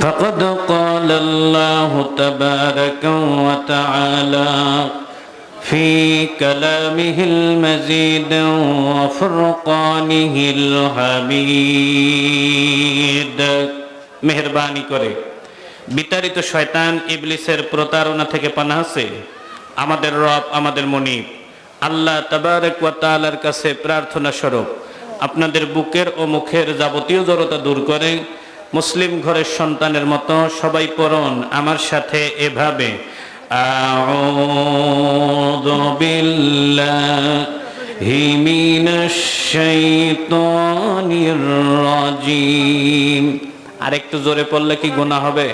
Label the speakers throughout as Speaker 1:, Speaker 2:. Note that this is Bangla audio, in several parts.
Speaker 1: فقد قال الله تبارك وتعالى في كلامه المزيد وفرقانه الحميد মেহরবানি করে বিতাড়িত শয়তান ইবলিসের প্রতারণা থেকে পানা আছে আমাদের রব আমাদের মনিব আল্লাহ তাবারক ওয়া তাআলার কাছে প্রার্থনা স্বরূপ আপনাদের বুকের ও মুখের যাবতীয় জড়তা দূর করে মুসলিম ঘরের সন্তানের মতো সবাই পড়ুন আমার সাথে এভাবে। আর একটু জোরে পড়লে কি গুনাহ হবে?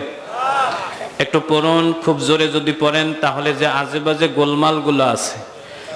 Speaker 1: একটু পড়ুন, খুব জোরে যদি পড়েন তাহলে যে আজে বাজে গোলমালগুলো আছে।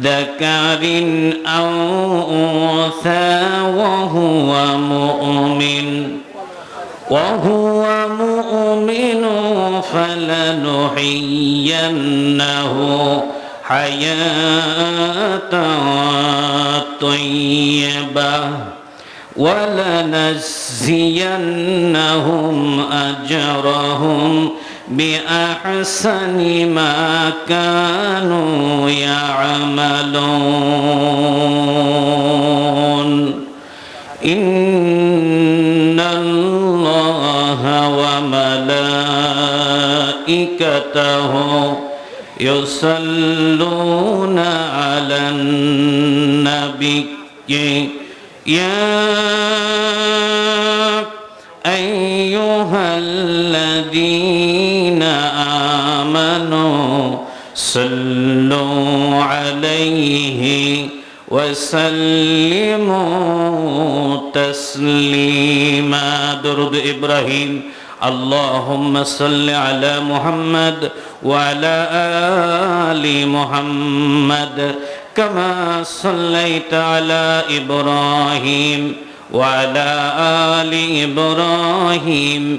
Speaker 1: ذكر أو أنثى وهو مؤمن وهو مؤمن فلنحيينه حياة طيبة ولنجزينهم أجرهم بأحسن ما كانوا يعملون. إن الله وملائكته يصلون على النبي. يا آمنوا صلوا عليه وسلموا تسليما. درد إبراهيم. اللهم صل على محمد وعلى آل محمد كما صليت على إبراهيم وعلى آل إبراهيم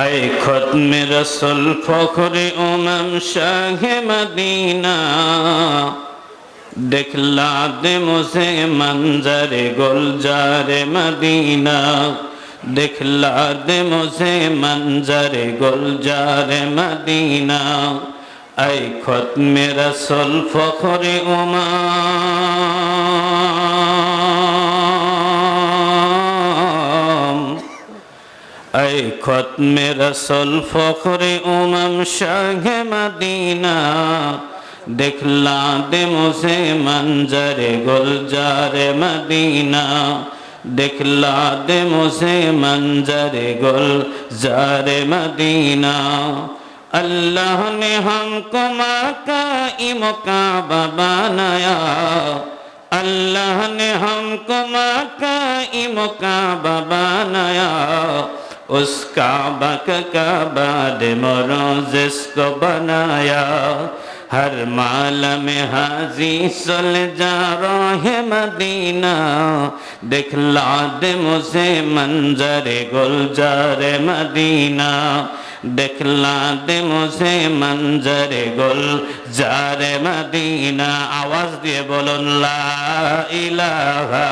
Speaker 1: আয় খতমে রসুল ফখরে ওমম শাহে মদিনা। দেখলা দে মুসে মঞ্জরে গুলজারে মদিনা। দেখলা দে মুসে মঞ্জরে গুলজারে মদিনা। আয় খতমে রসুল ফখরে ওমা اے ختم رسول فخر امم شاہ مدینہ دکھلا دے مجھے منظر گلزار مدینہ دکھلا دے مجھے منظر گلزار مدینہ اللہ نے ہم کو ماں کا امکابہ بنایا اللہ نے ہم کو ماں کا امکابہ بنایا उसका बक का बाद मोरो जिसको बनाया हर माल में हाजी सुल जा रो है मदीना दिखला दे मुझे मंजर गुलजार मदीना दिखला दे मुझे मंजर गुल जार मदीना आवाज दिए बोलो ला इलाहा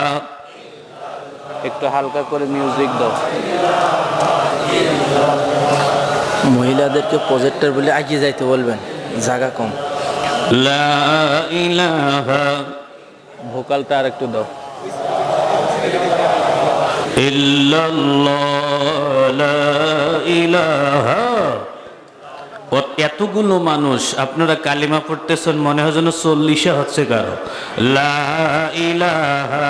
Speaker 2: একটু হালকা করে মিউজিক দাও। মহিলাদেরকে প্রজেক্টর বলে আগিয়ে যাইতে বলবেন জায়গা কম।
Speaker 1: লা ইলাহা
Speaker 2: ভোকালটা আর একটু দাও।
Speaker 1: ইল্লাল্লাহ লা ইলাহা। ও এতগুলো মানুষ আপনারা কালিমা পড়তেছেন মনে হয় যেন চল্লিশে হচ্ছে কারও। লা ইলাহা।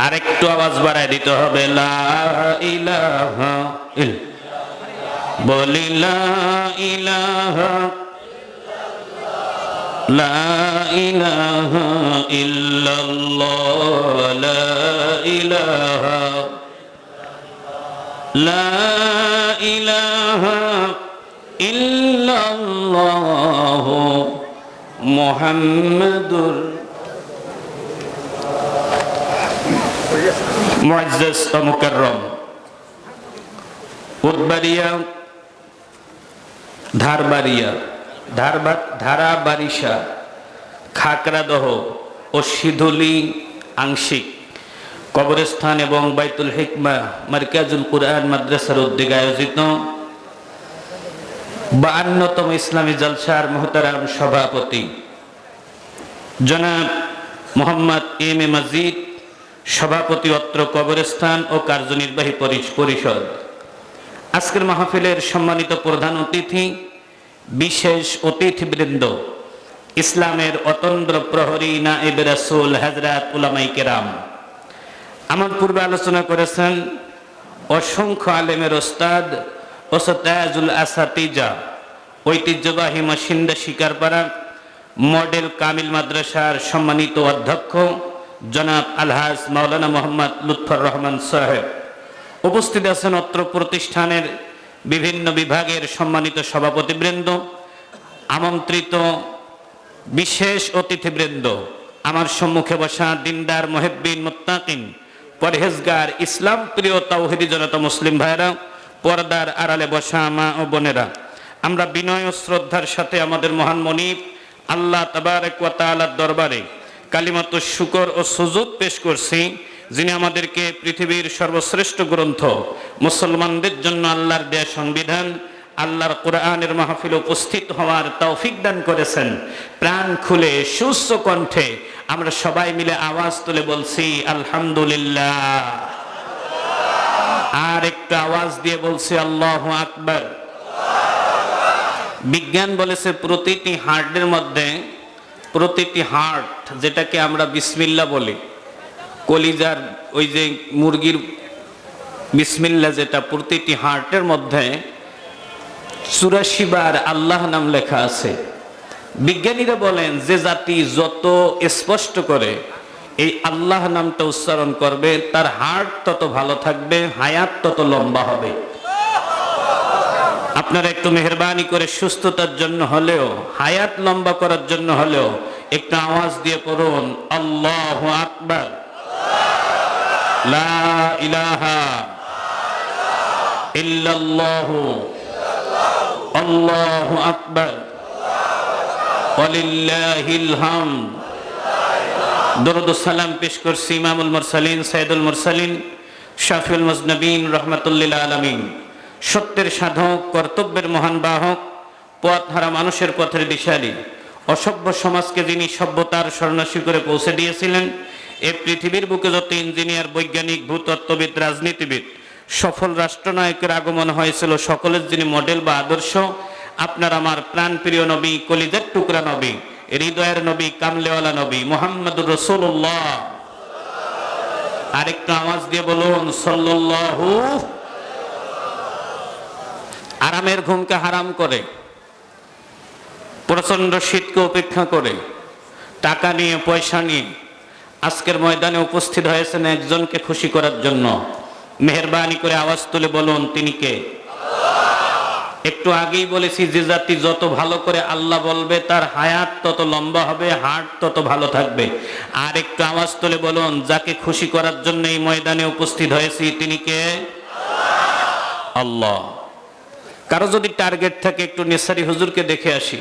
Speaker 1: আরেকটু আওয়াজ বাড়াই দিতে হবে লা ইলাহা ইলাহা লা ইলাহা লা ইলাহা মুআজ্জাজ ও মুকাররম। উদবাড়িয়া, ধারবাড়িয়া, ধারবা, ধারাবারিশা, খাকরাদহ ও সিধুলি আংশিক কবরস্থান এবং বাইতুল হিকমা মার্কাজুল কুরআন মাদ্রাসার উদ্যোগে আয়োজিত বাহান্নতম ইসলামী জলসার মোহতারাম সভাপতি জনাব মোহাম্মদ এম এ মজিদ সভাপতি অত্র কবরস্থান ও কার্যনির্বাহী পরি- পরিষদ। আজকের মাহফিলের সম্মানিত প্রধান অতিথি, বিশেষ অতিথিবৃন্দ, ইসলামের অতন্দ্র প্রহরী নাইব রাসূল হাজরাত উলামাই কেরাম। আমার পূর্বে আলোচনা করেছেন অসংখ্য আলেমের ওস্তাদ ওসতাজুল আসাতিজা, ঐতিহ্যবাহী মাসিন্দা শিকারপাড়া, মডেল কামিল মাদ্রাসার সম্মানিত অধ্যক্ষ জনাব আলহাজ মাওলানা মোহাম্মদ লুৎফর রহমান সাহেব। উপস্থিত আছেন অত্র প্রতিষ্ঠানের বিভিন্ন বিভাগের সম্মানিত সভাপতিবৃন্দ, আমন্ত্রিত বিশেষ অতিথিবৃন্দ, আমার সম্মুখে বসা দিনদার মহেব্বিন মুত্তাকিন, পরহেজগার ইসলাম প্রিয় তাওহিদি জনতা মুসলিম ভাইরা পর্দার আড়ালে বসা মা ও বোনেরা। আমরা বিনয় ও শ্রদ্ধার সাথে আমাদের মহান মনিব আল্লাহ তাবারক দরবারে কালিমাত শুকর ও সুজুদ পেশ করছি, যিনি আমাদেরকে পৃথিবীর সর্বশ্রেষ্ঠ গ্রন্থ, মুসলমানদের জন্য আল্লাহর দেয়া সংবিধান, আল্লাহর কোরআনের মাহফিল উপস্থিত হওয়ার তৌফিক দান করেছেন। প্রাণ খুলে, সুস্থ কণ্ঠে আমরা সবাই মিলে আওয়াজ তুলে বলছি, আলহামদুলিল্লাহ। আর একটু আওয়াজ দিয়ে বলছি, আল্লাহ আকবার। বিজ্ঞান বলেছে, প্রতিটি হার্টের মধ্যে প্রতিটি হার্ট যেটাকে আমরা বিসমিল্লা বলি, কলিজার ওই যে মুরগির বিসমিল্লা যেটা, প্রতিটি হার্টের মধ্যে চুরাশি বার আল্লাহ নাম লেখা আছে। বিজ্ঞানীরা বলেন, যে জাতি যত স্পষ্ট করে এই আল্লাহ নামটা উচ্চারণ করবে, তার হার্ট তত ভালো থাকবে, হায়াত তত লম্বা হবে। আপনারা একটু মেহরবানি করে সুস্থতার জন্য হলেও, হায়াত লম্বা করার জন্য হলেও, একটু আওয়াজ দিয়ে পড়ুন, আল্লাহ আকবার। লা ইলাহা ইল্লাল্লাহু। আল্লাহু আকবার। ওয়ালিল্লাহিল হামদ। দরুদ সালাম পেশ করছি ইমামুল মুরসালিন, সাইদুল মুরসালিন, শাফিউল মুজনবিন, রহমাতুল্লিল আলামিন। সত্যের সাধক, কর্তব্যের মহান বাহক, পথ হারা মানুষের পথের দিশারি অসভ্য সমাজকে যিনি সভ্যতার স্বর্ণশী করে পৌঁছে দিয়েছিলেন, এ পৃথিবীর বুকে যত ইঞ্জিনিয়ার, বৈজ্ঞানিক, ভূতত্ত্ববিদ, রাজনীতিবিদ, সফল রাষ্ট্রনায়কের আগমন হয়েছিল সকলের যিনি মডেল বা আদর্শ, আপনার আমার প্রাণপ্রিয় নবী, কলিজার টুকরা নবী, হৃদয়ের নবী, কামলেওয়ালা নবী, মোহাম্মদুর রসুল্লাহ আরেকটু আওয়াজ দিয়ে বলুন, সাল্লাল্লাহু আরামের ঘুমকে হারাম করে প্রচণ্ড শীতকে উপেক্ষা করে, টাকা নিয়ে, পয়সা নিয়ে আজকের ময়দানে উপস্থিত হয়েছেন একজনকে খুশি করার জন্য। মেহরবানি করে আওয়াজ তুলে বলুন, তিনি কে? একটু আগেই বলেছি, যে জাতি যত ভালো করে আল্লাহ বলবে, তার হায়াত তত লম্বা হবে হার্ট তত ভালো থাকবে। আর একটু আওয়াজ তুলে বলুন, যাকে খুশি করার জন্য এই ময়দানে উপস্থিত হয়েছি, তিনি কে? আল্লাহ। কারও যদি টার্গেট থাকে, একটু নেসারি হুজুরকে দেখে আসি।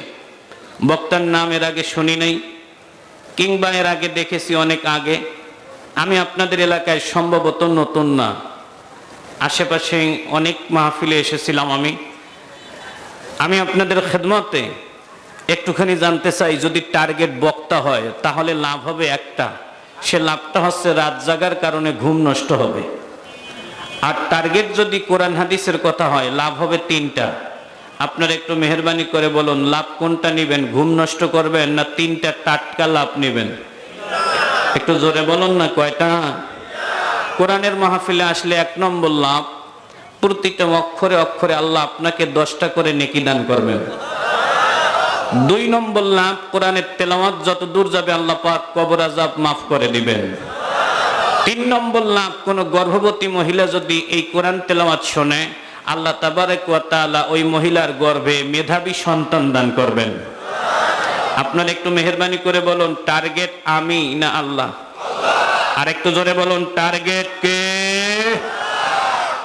Speaker 1: বক্তার নাম এর আগে শুনি নাই, কিংবা এর আগে দেখেছি অনেক আগে। আমি আপনাদের এলাকায় সম্ভবত নতুন না। আশেপাশে অনেক মাহফিলে এসেছিলাম আমি। আমি আপনাদের খেদমতে একটুখানি জানতে চাই, যদি টার্গেট বক্তা হয়, তাহলে লাভ হবে একটা। সে লাভটা হচ্ছে রাত জাগার কারণে ঘুম নষ্ট হবে। আর টার্গেট যদি কোরআন হাদিসের কথা হয়, লাভ হবে তিনটা। আপনারা একটু মেহরবানি করে বলুন, লাভ কোনটা নেবেন? ঘুম নষ্ট করবেন না তিনটা টাটকা লাভ নেবেন? একটু জোরে বলুন না, কয়টা? কোরআনের মাহফিলে আসলে এক নম্বর লাভ, প্রতিটা অক্ষরে অক্ষরে আল্লাহ আপনাকে দশটা করে নেকি দান করবেন। দুই নম্বর লাভ, কোরআনের তেলাওয়াত যত দূর যাবে আল্লাহ পাক কবর আজাব মাফ করে দিবেন। তিন নম্বর লাভ কোন গর্ভবতী মহিলা যদি এই কোরআন তেলাওয়াত শোনে, আল্লাহ তাবারেক ওয়া ওই মহিলার গর্ভে মেধাবী সন্তান দান করবেন। আপনার একটু মেহরবানি করে বলুন, টার্গেট আমি না আল্লাহ? আর একটু জোরে বলুন, টার্গেট কে?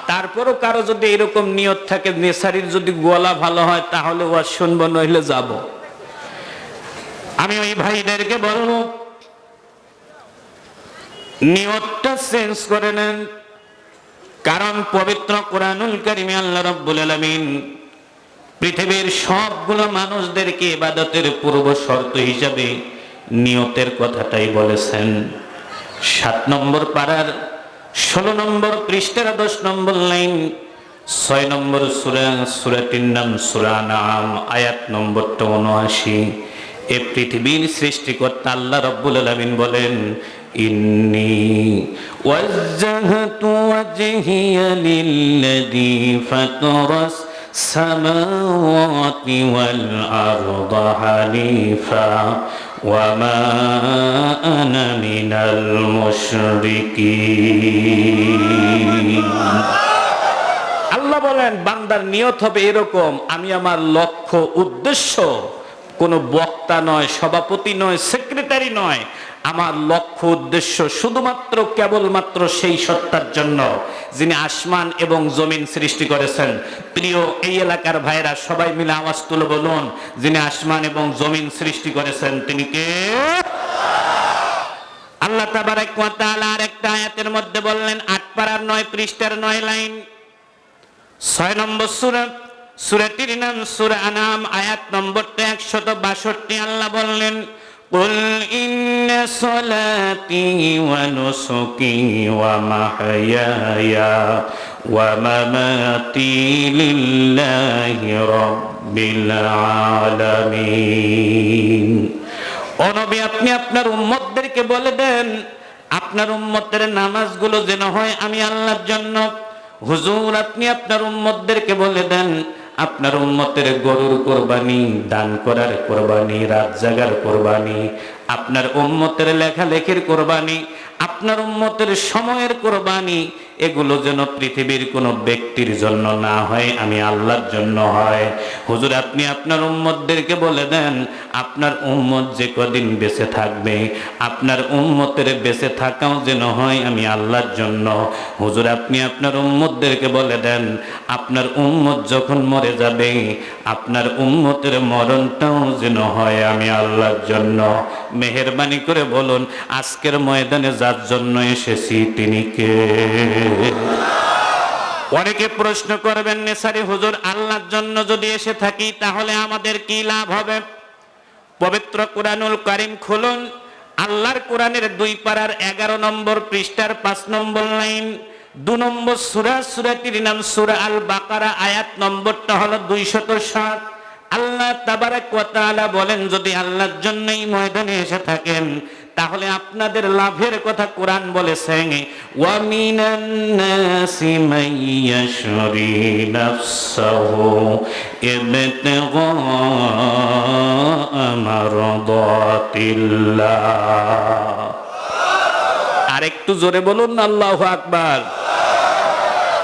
Speaker 1: তারপরও কারও যদি এরকম নিয়ত থাকে নেসারির যদি গলা ভালো হয়, তাহলে ও শুনব, নইলে যাব। আমি ওই ভাইদেরকে বলব নিয়তটা চেঞ্জ করে নেন। কারণ পবিত্র কোরআনুল কারিমে আল্লাহ রাব্বুল আলামিন পৃথিবীর সবগুলো মানুষদেরকে ইবাদতের পূর্ব শর্ত হিসাবে নিয়তের কথাটাই বলেছেন। সাত নম্বর পাড়ার ষোলো নম্বর পৃষ্ঠের দশ নম্বর লাইন, ছয় নম্বর সুরা সুরাটির নাম সুরা নাম, আয়াত নম্বরটা উনআশি। এ পৃথিবীর সৃষ্টিকর্তা আল্লাহ রব্বুল আলামিন বলেন ইন্নি ওয়াজ্জাহতু ওয়াজহিয়া লিল্লাযী ফাতারাস السماوات والأرض حنيفا وما أنا من المشركين আল্লাহ বলেন বান্দার নিয়ত হবে এরকম আমি আমার লক্ষ্য উদ্দেশ্য কোনো বক্তা নয় সভাপতি নয় সেক্রেটারি নয় আমার লক্ষ্য উদ্দেশ্য শুধুমাত্র কেবলমাত্র সেই সত্তার জন্য যিনি আসমান এবং জমিন সৃষ্টি করেছেন। প্রিয়, এই এলাকার ভাইরা সবাই মিলে আওয়াজ তুলে বলুন, যিনি আসমান এবং জমিন সৃষ্টি করেছেন, তিনি কে? আল্লাহ তাবারাক ওয়া তাআলা আর একটা আয়াতের মধ্যে বললেন আট পারার নয়, পৃষ্ঠার নয় লাইন। ছয় নম্বর সুরা, সুরাটির নাম সুরা আনাম, আয়াত নম্বরটা একশত বাষট্টি। আল্লাহ বললেন قل إن صلاتي ونسكي ومحياي ومماتي لله رب العالمين ও নবী আপনি আপনার উম্মতদেরকে বলে দেন আপনার উম্মতের নামাজগুলো যেন হয় আমি আল্লাহর জন্য হুজুর আপনি আপনার উম্মতদেরকে বলে দেন আপনার উন্মতের গরুর কোরবানি দান করার কোরবানি রাত জাগার কোরবানি আপনার উন্মতের লেখালেখির কোরবানি আপনার উম্মতের সময়ের কোরবানি, এগুলো যেন পৃথিবীর কোনো ব্যক্তির জন্য না হয়, আমি আল্লাহর জন্য হয়। হুজুর, আপনি আপনার উম্মতদেরকে বলে দেন, আপনার উম্মত যে কদিন বেঁচে থাকবে, আপনার উম্মতের বেঁচে থাকাও যেন হয়, আমি আল্লাহর জন্য। হুজুর, আপনি আপনার উম্মতদেরকে বলে দেন, আপনার উম্মত যখন মরে যাবে, আপনার উম্মতের মরণটাও যেন হয়, আমি আল্লাহর জন্য। মেহরবানি করে বলুন, আজকের ময়দানে যার জন্য এসেছি তিনি কে? অনেকে প্রশ্ন করবেন, নেসারি হুজুর, আল্লাহর জন্য যদি এসে থাকি তাহলে আমাদের কি লাভ হবে? পবিত্র কোরআনুল কারিম খুলুন। আল্লাহর কোরআনের দুই পাড়ার এগারো নম্বর পৃষ্ঠার পাঁচ নম্বর লাইন। দু নম্বর সুরা, সুরাটির নাম সুরা আল বাকারা আয়াত নম্বরটা হলো দুইশত সাত। আল্লাহ তাবারাক ওয়া বলেন, যদি আল্লাহর জন্যই ময়দানে এসে থাকেন তাহলে আপনাদের লাভের কথা কোরআন বলেছেন আর একটু জোরে বলুন আল্লাহু আকবার।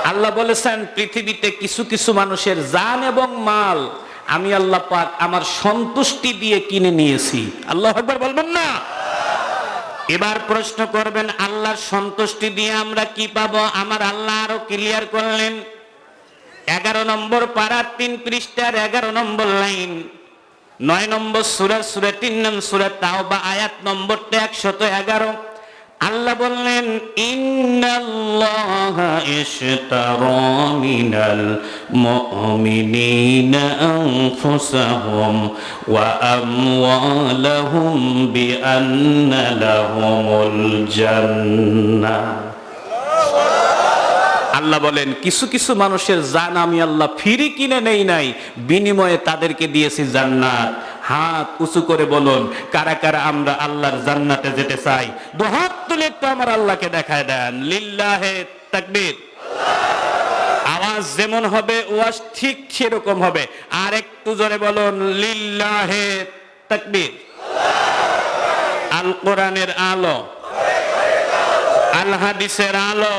Speaker 1: আল্লাহ বলেছেন, পৃথিবীতে কিছু কিছু মানুষের জান এবং মাল আমি আল্লাহ পাক আমার সন্তুষ্টি দিয়ে কিনে নিয়েছি। আল্লাহ একবার বলবেন না? এবার প্রশ্ন করবেন, আল্লাহর সন্তুষ্টি দিয়ে আমরা কি পাবো? আমার আল্লাহ আরও ক্লিয়ার করলেন। এগারো নম্বর পাড়ার তিন পৃষ্ঠার এগারো নম্বর লাইন। নয় নম্বর সুরা সুরে তিন নম্বর সুরে তাও বা আয়াত নম্বরটা একশত এগারো। আল্লাহ বললেন, ইন্নাল্লাহা ইশতারা মিনাল মুমিনিনা আনফুসাহুম ওয়া আমওয়ালাহুম বিআন্না লাহুমুল জান্নাহ। আল্লাহ বলেন, কিছু কিছু মানুষের জান আমি আল্লাহ ফিরি কিনে নেই নাই, বিনিময়ে তাদেরকে দিয়েছি জান্নাত। হাত উঁচু করে বলুন, কারা কারা আমরা আল্লাহর জান্নাতে যেতে চাই? দু হাত তুলে একটু আমার আল্লাহকে দেখায় দেন। লিল্লাহে তাকবীর। আওয়াজ যেমন হবে, ওয়াজ ঠিক সেরকম হবে। আর একটু জোরে বলুন, লিল্লাহে তাকবীর। আল কোরআনের আলো। আল হাদিসের আলো।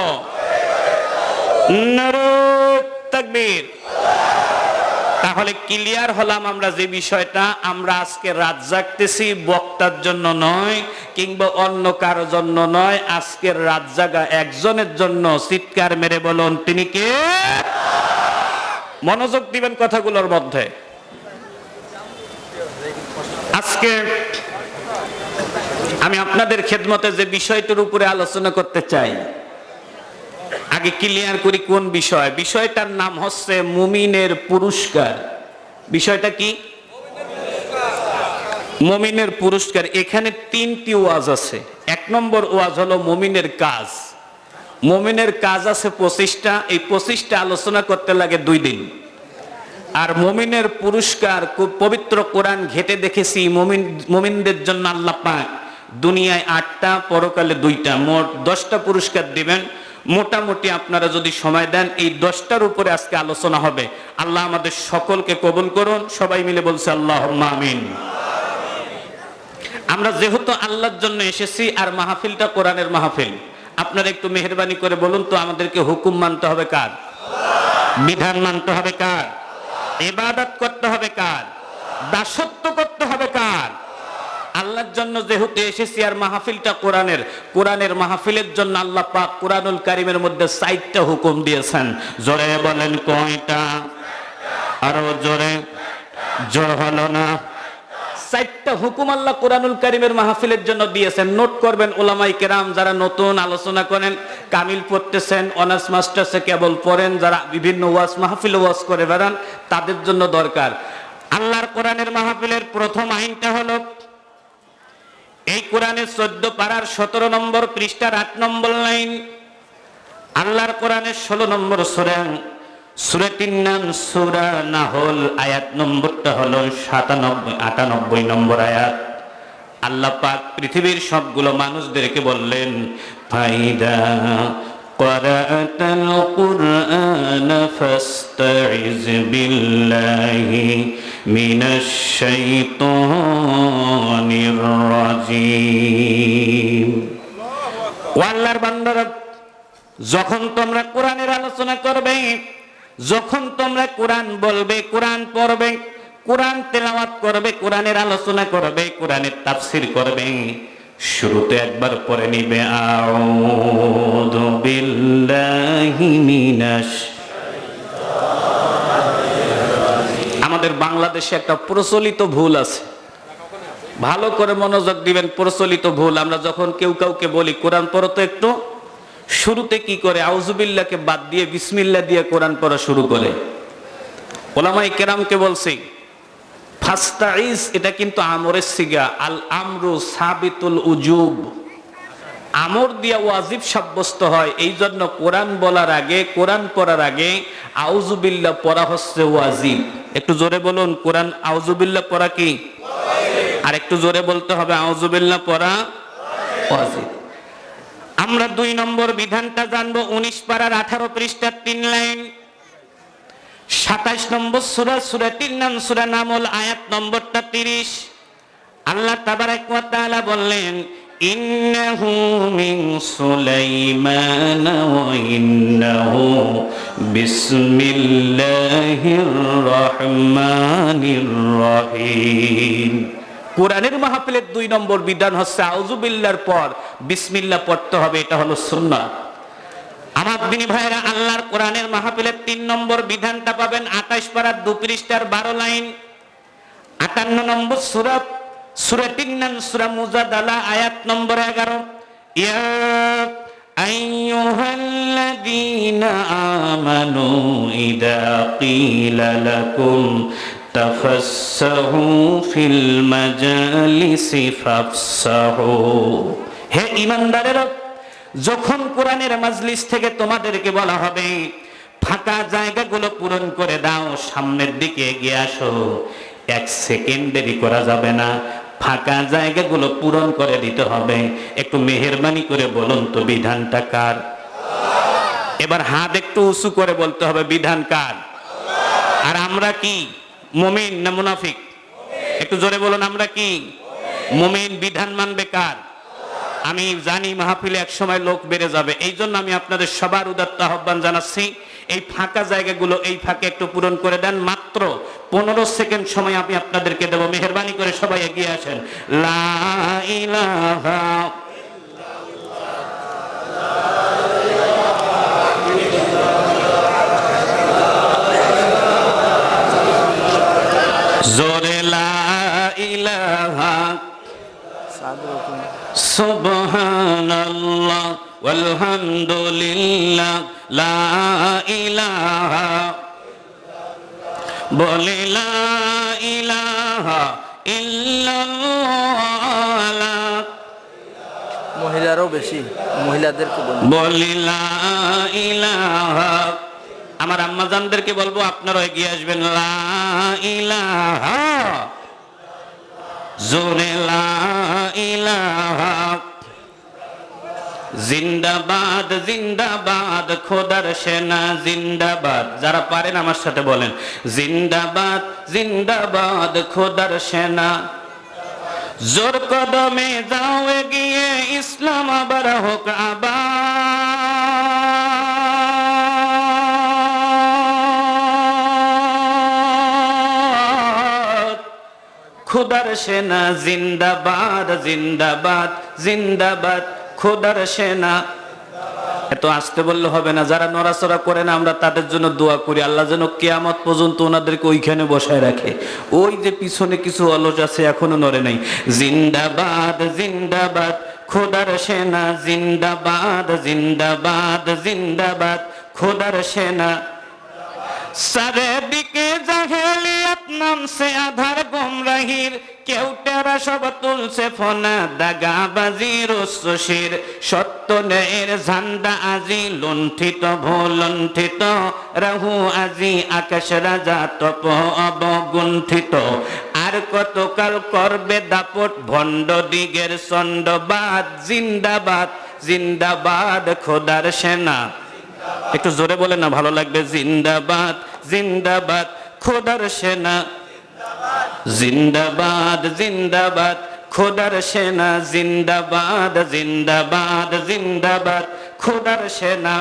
Speaker 1: নারুত তাকবীর। তাহলে ক্লিয়ার হলাম আমরা যে বিষয়টা, আমরা আজকে রাত জাগতেছি বক্তার জন্য নয়, কিংবা অন্য কারও জন্য নয় আজকের রাত জাগা একজনের জন্য চিৎকার মেরে বলুন, তিনি কে? মনোযোগ দিবেন কথাগুলোর মধ্যে। আজকে আমি আপনাদের খেদমতে যে বিষয়টির উপরে আলোচনা করতে চাই আগে ক্লিয়ার করি কোন বিষয়। বিষয়টার নাম হচ্ছে মুমিনের পুরস্কার। বিষয়টা কি? মুমিনের পুরস্কার। এখানে তিনটি ওয়াজ আছে। এক নম্বর ওয়াজ হলো মুমিনের কাজ। মুমিনের কাজ আছে পঁচিশটা। এই পঁচিশটা আলোচনা করতে লাগে দুই দিন। আর মুমিনের পুরস্কার পবিত্র কোরআন ঘেটে দেখেছি, মুমিন মুমিনদের জন্য আল্লাহ দুনিয়ায় আটটা, পরকালে দুইটা। মোট দশটা পুরস্কার দিবেন। মোটামুটি আপনারা যদি সময় দেন, এই দশটার উপরে আজকে আলোচনা হবে। আল্লাহ আমাদের সকলকে কবুল করুন। সবাই মিলে বলছে আল্লাহ আমিন। আমরা যেহেতু আল্লাহর জন্য এসেছি, আর মাহফিলটা কোরআনের মাহফিল। আপনারা একটু মেহরবানি করে বলুন তো, আমাদেরকে হুকুম মানতে হবে কার? বিধান মানতে হবে কার? ইবাদত করতে হবে কার? দাসত্ব করতে আল্লাহর জন্য যেহেতু এসেছি আর মাহফিলটা কোরআনের কোরআনের মাহফিলের জন্য আল্লাহ পাক কোরআনুল কারিমের মধ্যে সাইটটা হুকুম দিয়েছেন। জোরে বলেন কয়টা? আরও জোরে। জোর হলো না। চারটা হুকুম আল্লাহ কোরআনুল কারিমের মাহফিলের জন্য দিয়েছেন। নোট করবেন ওলামাই কেরাম যারা নতুন আলোচনা করেন, কামিল পড়তেছেন, অনার্স, মাস্টার্সে কেবল পড়েন, যারা বিভিন্ন ওয়াজ, মাহফিল ওয়াজ করে বেড়ান, তাদের জন্য দরকার। আল্লাহর কোরআনের মাহফিলের প্রথম আইনটা হলো এই কোরআনের চোদ্দ পাড়ার সতেরো নম্বর পৃষ্ঠার আট নম্বর লাইন, আল্লাহর কোরআনের ষোলো নম্বর সুরাং, সুরাটির নাম সুরা নাহল, আয়াত নম্বরটা হলো সাতানব্বই, আটানব্বই নম্বর আয়াত। আল্লাহ পাক পৃথিবীর সবগুলো মানুষদেরকে বললেন, ফাইদা قرأت القرآن فاستعذ بالله من الشيطان الرجيم ও আল্লাহর বান্দারা যখন তোমরা কোরআনের আলোচনা করবে যখন তোমরা কোরআন বলবে কোরআন পড়বে কোরআন তেলাওয়াত করবে কোরআনের আলোচনা করবে কোরআনের তাফসির করবে শুরুতে একবার পড়ে নিবে আমাদের বাংলাদেশে একটা প্রচলিত ভুল আছে। ভালো করে মনোযোগ দিবেন, প্রচলিত ভুল। আমরা যখন কেউ কাউকে বলি, কোরআন পড়ো তো একটু। শুরুতে কি করে? আউজুবিল্লাহকে বাদ দিয়ে বিসমিল্লা দিয়ে কোরআন পড়া শুরু করে। ওলামাই কেরামকে বলছি ফাস্তাইজ এটা কিন্তু আমরের সিগা। আল আমরু সাবিতুল উজুব। আমর দিয়া ওয়াজিব সাব্যস্ত হয়, এই জন্য কোরআন বলার আগে, কোরআন পড়ার আগে আউজুবিল্লাহ পড়া হচ্ছে ওয়াজিব। একটু জোরে বলুন, কোরআন আউজুবিল্লাহ পড়া কি? আর একটু জোরে বলতে হবে আউজুবিল্লাহ পড়া ওয়াজিব। আমরা দুই নম্বর বিধানটা জানব, উনিশ পাড়ার আঠারো পৃষ্ঠার তিন লাইন। সাতাইশ নম্বর সুরা তিন নাম, সুরা নামল আয়াত নম্বরটা তিরিশ। আল্লাহ তাবার ওয়া বললেন, ইন্নাহু মিন সুলাইমান ওয়া ইন্নাহু বিসমিল্লাহির রহিম। কোরআনের মাহফিলের দুই নম্বর বিধান হচ্ছে, আউযু বিল্লাহর পর বিসমিল্লাহ পড়তে হবে। এটা হলো সুন্নাহ। আমার দিনী ভাইরা আল্লাহর কোরআনের মাহফিলের তিন নম্বর বিধানটা পাবেন আঠাশ পাড়ার দু পৃষ্ঠার বারো লাইন। আটান্ন নম্বর সুরাত সুরাটির নাম সুরা মুজাদালা, আয়াত নম্বর এগারো। ইয়া আইয়ুহাল্লাযীনা আমানু ইদা ক্বিলা লাকুম তাফাসসাহু ফিল মাজালিসি ফাফসাহু। হে ঈমানদারেরা যখন কোরআনের মাজলিস থেকে তোমাদেরকে বলা হবে, ফাঁকা জায়গাগুলো পূরণ করে দাও, সামনের দিকে এগিয়ে আসো, এক সেকেন্ড দেরি করা যাবে না। ফাঁকা জায়গাগুলো পূরণ করে দিতে হবে। একটু মেহরবানি করে বলুন তো, বিধানটা কার? এবার হাত একটু উঁচু করে বলতে হবে, বিধান কার? আর আমরা কি? মুমিন না মুনাফিক? একটু জোরে বলুন, আমরা কি? মুমিন, বিধান মানবে কার? আমি জানি মাহফিলে এক সময় লোক বেড়ে যাবে। এই জন্য আমি আপনাদের সবার উদাত্ত আহ্বান জানাচ্ছি। এই ফাঁকা জায়গাগুলো এই ফাঁকে একটু পূরণ করে দেন। মাত্র পনেরো সেকেন্ড সময় আমি আপনাদেরকে দেবো। মেহরবানি করে সবাই এগিয়ে আসেন। লা ইলাহা সুবহানাল্লাহ ওয়ালহামদুলিল্লাহ লা ইলাহা। বলে লা ইলাহা ইল্লাল্লাহ।
Speaker 2: মহিলারও বেশি মহিলাদেরকে বলুন
Speaker 1: বলি লা ইলাহা। আমার আম্মাজানদেরকে বলব আপনারা এগিয়ে আসবেন লা ইলাহা। জোরে জিন্দাবাদ জিন্দাবাদ, খোদার সেনা, জিন্দাবাদ। যারা পারেন আমার সাথে বলেন, জিন্দাবাদ জিন্দাবাদ, খোদার সেনা। জোর কদমে যাও, এগিয়ে ইসলাম আবার হোক আবার। খুদার সেনা জিন্দাবাদ জিন্দাবাদ জিন্দাবাদ, খুদার সেনা। এত আসতে বললে হবে না, যারা নড়াচড়া করে না, আমরা তাদের জন্য দোয়া করি। আল্লাহ যেন কেয়ামত পর্যন্ত ওনাদেরকে ওইখানে বসায় রাখে। ওই যে পিছনে কিছু অলস আছে, এখনও নড়ে নাই। জিন্দাবাদ জিন্দাবাদ, খোদার সেনা, জিন্দাবাদ জিন্দাবাদ জিন্দাবাদ, খোদার সেনা। চারিদিকে জাহেলিয়াত নামছে আধার গুমরাহির কেউ টেরা সব তুলছে ফোনা দাগাবাজি রসির সত্য ন্যায়ের ঝান্ডা আজি লুণ্ঠিত, ভুলুণ্ঠিত। রাহু আজি আকাশ রাজা তপ অবগুণ্ঠিত। আর কতকাল করবে দাপট ভণ্ড দিগের চণ্ডবাদ জিন্দাবাদ জিন্দাবাদ খোদার সেনা। একটু জোরে বলে না, ভালো লাগবে? জিন্দাবাদ জিন্দাবাদ খোদার সেনা। জিন্দাবাদ জিন্দাবাদ। খোদার সেনা জিন্দাবাদ জিন্দাবাদ জিন্দাবাদ। খোদার সেনা।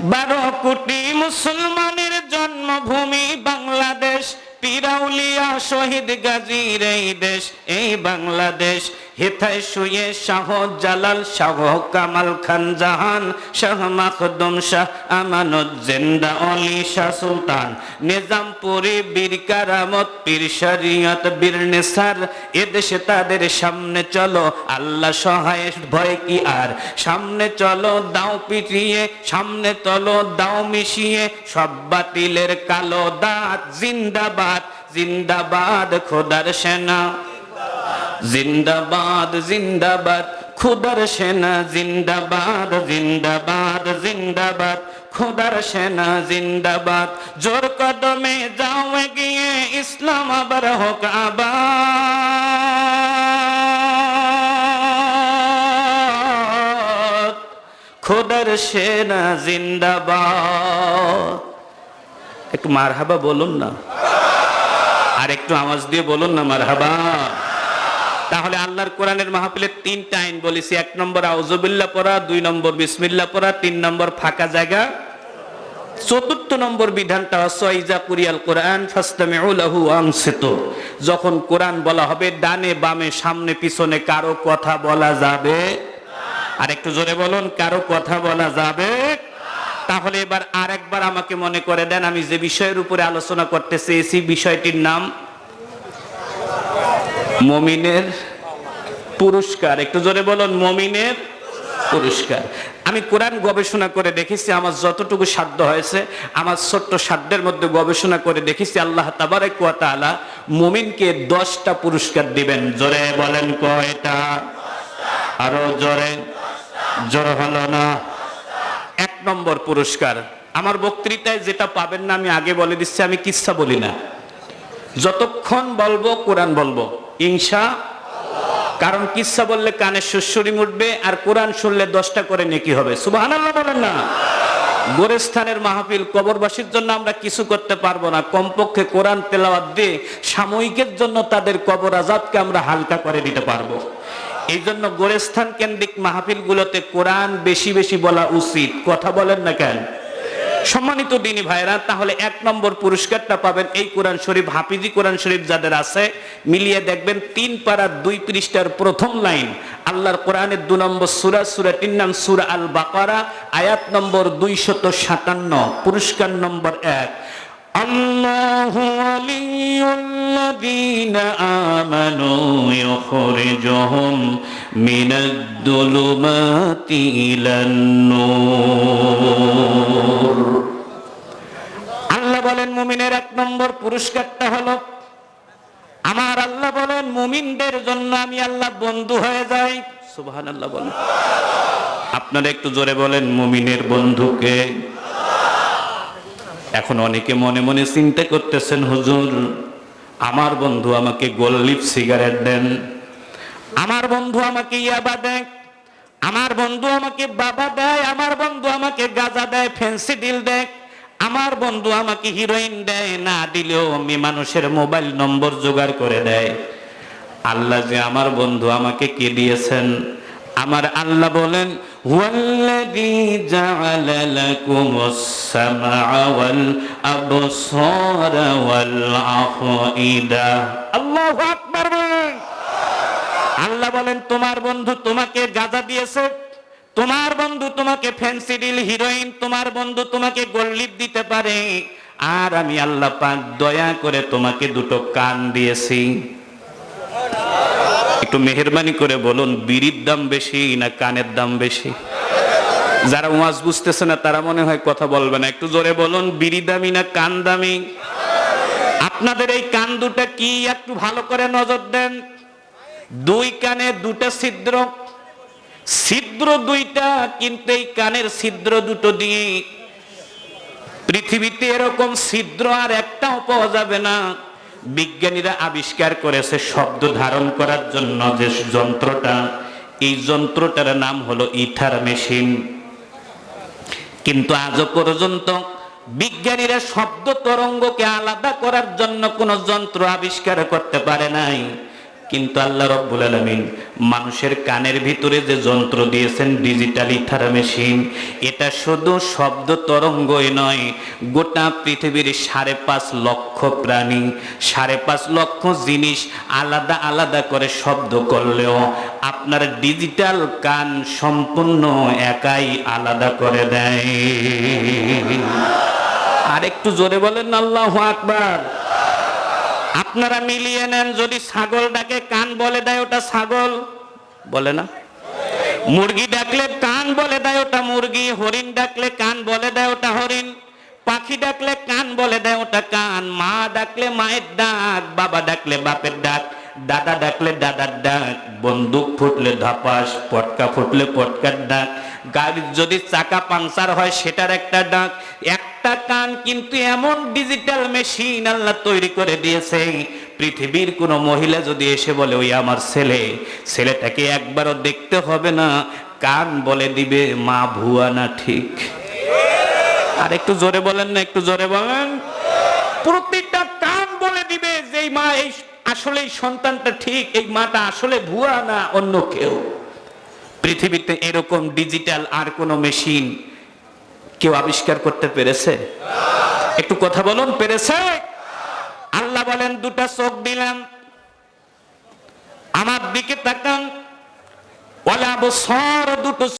Speaker 1: বারো কোটি মুসলমানের জন্মভূমি বাংলাদেশ, পিরাউলিয়া শহীদ গাজীর এই দেশ, এই বাংলাদেশ। হেথায় শুয়ে শাহ জালাল, শাহ কামাল খান জাহান, শাহ মাখদুম শাহ আমানত অলি শাহ সুলতান। নিজামপুরি বীর কারামত, পীর শরিয়ত, বীর নেসার এদেশে তাদের সামনে চলো, আল্লাহ সহায়, ভয় কি আর? সামনে চলো, দাও পিটিয়ে, সামনে চলো দাও মিশিয়ে, সব বাতিলের কালো দাঁত, জিন্দাবাদ জিন্দাবাদ, খোদার সেনা। জিন্দাবাদ জিন্দাবাদ। খুদার সেনা, জিন্দাবাদ জিন্দাবাদ জিন্দাবাদ। খুদার সেনা, জিন্দাবাদ। জোর কদমে যাও, এগিয়ে ইসলাম আবার হোক আবার খুদার সেনা, জিন্দাবাদ। একটু মারহাবা বলুন না। আর একটু আওয়াজ দিয়ে বলুন না মারহাবা। তাহলে আল্লাহর কোরআনের মাহফিলের তিনটা আইন বলেছি। এক নম্বর আউজুবিল্লাহ পড়া, দুই নম্বর, বিসমিল্লাহ পড়া, তিন নম্বর, ফাঁকা জায়গা। চতুর্থ নম্বর বিধানটা ইজা কুরিয়াল কোরআন ফাস্তামিউ লাহু আনসিতু। যখন কোরআন বলা হবে, ডানে বামে, সামনে, পিছনে কারও কথা বলা যাবে। আর একটু জোরে বলুন, কারও কথা বলা যাবে? তাহলে এবার আরেকবার আমাকে মনে করে দেন, আমি যে বিষয়ের উপরে আলোচনা করতে চেয়েছি বিষয়টির নাম মমিনের পুরস্কার। একটু জোরে বলুন, মমিনের পুরস্কার। আমি কোরআন গবেষণা করে দেখেছি, আমার যতটুকু সাধ্য হয়েছে, আমার ছোট্ট সাধ্যের মধ্যে গবেষণা করে দেখেছি, আল্লাহ তাবারেক ওয়া তাআলা মুমিনকে দশটা পুরস্কার দিবেন। জোরে বলেন কয়টা? আরও জোরে। জোর হলো না? এক নম্বর পুরস্কার। আমার বক্তৃতায় যেটা পাবেন না, আমি আগে বলে দিচ্ছি, আমি কিচ্ছা বলি না। যতক্ষণ বলব, কোরআন বলব। ইনশা, কারণ কিচ্ছা বললে কানে সুসুরি উঠবে আর কোরআন শুনলে দশটা করে নেকি হবে। সুবাহান বলেন না। গোরেস্থানের মাহফিল কবরবাসীর জন্য আমরা কিছু করতে পারব না। কমপক্ষে কোরআন তেলাওয়াত দিয়ে সাময়িকের জন্য তাদের কবর আজাদকে আমরা হালকা করে দিতে পারব। এই জন্য গোরেস্থান কেন্দ্রিক মাহফিলগুলোতে কোরআন বেশি বেশি বলা উচিত। কথা বলেন না কেন? সম্মানিত দিনী ভাইরা তাহলে এক নম্বর পুরস্কারটা পাবেন এই কোরআন শরীফ হাফিজি কোরআন শরীফ যাদের আছে মিলিয়ে দেখবেন তিন পাড়ার দুই পৃষ্ঠার প্রথম লাইন আল্লাহর কোরআনের দু নম্বর সুরা সুরাটির নাম সুরা আল বাকারা আয়াত নম্বর দুইশত সাতান্ন পুরস্কার নম্বর এক الله ولي الذين آمنوا يخرجهم من الظلمات إلى النور আল্লাহ বলেন মুমিনের এক নম্বর পুরস্কারটা হলো আমার আল্লাহ বলেন মুমিনদের জন্য আমি আল্লাহ বন্ধু হয়ে যাই সুবহান আল্লাহ বলেন আপনারা একটু জোরে বলেন মুমিনের বন্ধুকে এখন অনেকে মনে মনে চিন্তা করতেছেন হুজুর আমার বন্ধু আমাকে গোল্লিপ সিগারেট দেন আমার বন্ধু আমাকে ইয়াবা দেয়, আমার বন্ধু আমাকে বাবা দেয়, আমার বন্ধু আমাকে গাজা দেয় ফেন্সি ডিল দেয়, আমার বন্ধু আমাকে হিরোইন দেয়, না দিলেও আমি মানুষের মোবাইল নম্বর জোগাড় করে দেয়। আল্লাহ যে আমার বন্ধু আমাকে কে দিয়েছেন? আমার আল্লাহ বলেন জাআলা আল্লাহু বলেন আল্লাহ বলেন, তোমার বন্ধু তোমাকে গাজা দিয়েছে, তোমার বন্ধু তোমাকে ফেন্সিডিল হিরোইন তোমার বন্ধু তোমাকে গোল্লিপ দিতে পারে, আর আমি আল্লাহ পাক দয়া করে তোমাকে দুটো কান দিয়েছি। একটু মেহরবানি করে বলুন, বিড়ির দাম বেশি না কানের দাম বেশি? যারা ওয়াজ বুঝতেছে না, তারা মনে হয় কথা বলবে না। একটু জোরে বলুন, বিড়ি দামি না কান দামি? আপনাদের এই কান দুটা কি একটু ভালো করে নজর দেন? দুই কানে দুটা ছিদ্র ছিদ্র দুইটা, কিন্তু এই কানের ছিদ্র দুটো দিয়ে পৃথিবীতে এরকম ছিদ্র আর একটাও পাওয়া যাবে না। বিজ্ঞানীরা আবিষ্কার করেছে শব্দ ধারণ করার জন্য যে যন্ত্রটা, এই যন্ত্রটার নাম হলো ইথার মেশিন। কিন্তু আজও পর্যন্ত বিজ্ঞানীরা শব্দ তরঙ্গকে আলাদা করার জন্য কোনো যন্ত্র আবিষ্কার করতে পারে নাই। কিন্তু আল্লাহ রব্বুল আলমিন মানুষের কানের ভিতরে যে যন্ত্র দিয়েছেন ডিজিটাল ইথার মেশিন, এটা শুধু শব্দ তরঙ্গই নয়, গোটা পৃথিবীর সাড়ে পাঁচ লক্ষ প্রাণী, সাড়ে পাঁচ লক্ষ জিনিস আলাদা আলাদা করে শব্দ করলেও আপনার ডিজিটাল কান সম্পূর্ণ একাই আলাদা করে দেয়। আর একটু জোরে বলেন আল্লাহ আকবার। আপনারা মিলিয়ে নেন, যদি ছাগল ডাকে, কান বলে দেয় ওটা ছাগল? বলে না? মুরগি ডাকলে কান বলে দেয় ওটা মুরগি, হরিণ ডাকলে কান বলে দেয় ওটা হরিণ, পাখি ডাকলে কান বলে দেয় ওটা কান, মা ডাকলে মায়ের ডাক, বাবা ডাকলে বাপের ডাক, দাদা ডাকলে দাদার ডাক, বন্দুক ফুটলে ধাপাস, পটকা ফুটলে পটকার ডাক, গাড়ির যদি চাকা পাংচার হয়, সেটার একটা ডাক একটা কান কিন্তু এমন ডিজিটাল মেশিন আল্লাহ তৈরি করে দিয়েছে, পৃথিবীর কোনো মহিলা যদি এসে বলে, ওই আমার ছেলে, ছেলেটাকে একবারও দেখতে হবে না, কান বলে দিবে, মা ভুয়া না ঠিক। আর একটু জোরে বলেন না, একটু জোরে বলেন। প্রত্যেকটা কান বলে দিবে যেই মা এই আসলে সন্তানটা ঠিক, এই মাটা আসলে ভুয়া না, অন্য কেউ। পৃথিবীতে এরকম ডিজিটাল আর কোনো মেশিন কেউ আবিষ্কার করতে পেরেছে? একটু কথা বলুন, পেরেছে? আল্লাহ বলেন, দুটা চোখ দিলাম। আমার দিকে তাকান। ওয়ালা বসর দুটো